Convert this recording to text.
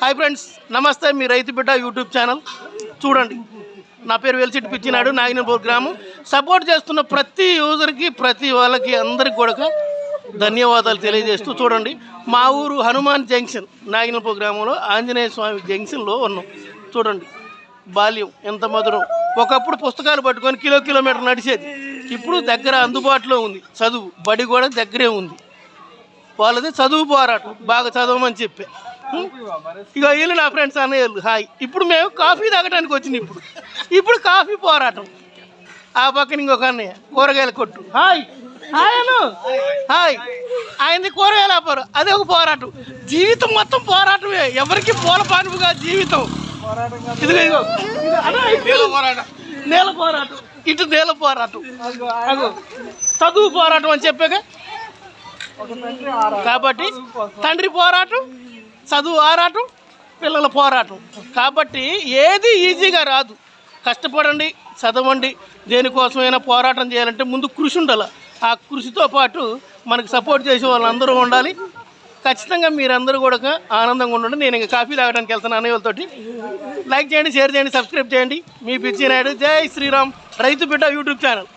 Hi friends నమస్తే. మీ రైతు బిడ్డ యూట్యూబ్ ఛానల్. చూడండి. నా పేరు వెలిసిటి పిచ్చినాడు నాగినపూర్ గ్రామం. సపోర్ట్ చేస్తున్న ప్రతి యూజర్కి ప్రతి వాళ్ళకి అందరికి కూడా ధన్యవాదాలు తెలియజేస్తూ చూడండి. మా ఊరు హనుమాన్ జంక్షన్ నాగినపూర్ గ్రామంలో ఆంజనేయ స్వామి జంక్షన్లో ఉన్నాం. చూడండి. బాల్యం ఎంత మధురం. ఒకప్పుడు పుస్తకాలు పట్టుకొని కిలో కిలోమీటర్ నడిచేది. ఇప్పుడు దగ్గర అందుబాటులో ఉంది. చదువు బడి కూడా దగ్గరే ఉంది. వాళ్ళది చదువు పోరాటం. బాగా చదవమని చెప్పి? ఇక వీళ్ళు నా ఫ్రెండ్స్ అన్నయ్యలు హాయ్. ఇప్పుడు మేము కాఫీ తాగడానికి వచ్చింది ఇప్పుడు. ఇప్పుడు కాఫీ పోరాటం. ఆ పక్కన ఇంకొక అన్నయ్య. కూరగాయల కొట్టు. హాయ్. హాయ్ అను. హాయ్. ఆయనది కూరగాయల వ్యాపారం అదే ఒక పోరాటం. జీవితం మొత్తం పోరాటమే. ఎవరికి పూల పానుపుగా జీవితం ఇదిగో అన్న. నేల పోరాటం. ఇటు నేల పోరాటం. చదువు పోరాటం అని చెప్పాక కాబట్టి తండ్రి పోరాటం చదువు ఆరాటం పిల్లల పోరాటం. కాబట్టి ఏది ఈజీగా రాదు. కష్టపడండి చదవండి దేనికోసమైనా పోరాటం చేయాలంటే ముందు కృషి ఉండాలి. ఆ కృషితో పాటు మనకు సపోర్ట్ చేసే వాళ్ళందరూ ఉండాలి. ఖచ్చితంగా మీరందరూ కూడా ఆనందంగా ఉండండి. నేను ఇంకా కాఫీ తాగడానికి వెళ్తాను అన్నయ్యలతోటి లైక్ చేయండి షేర్ చేయండి సబ్స్క్రైబ్ చేయండి. మీ పిచ్చి నాయుడు. జై శ్రీరామ్. రైతు బిడ్డ యూట్యూబ్ ఛానల్.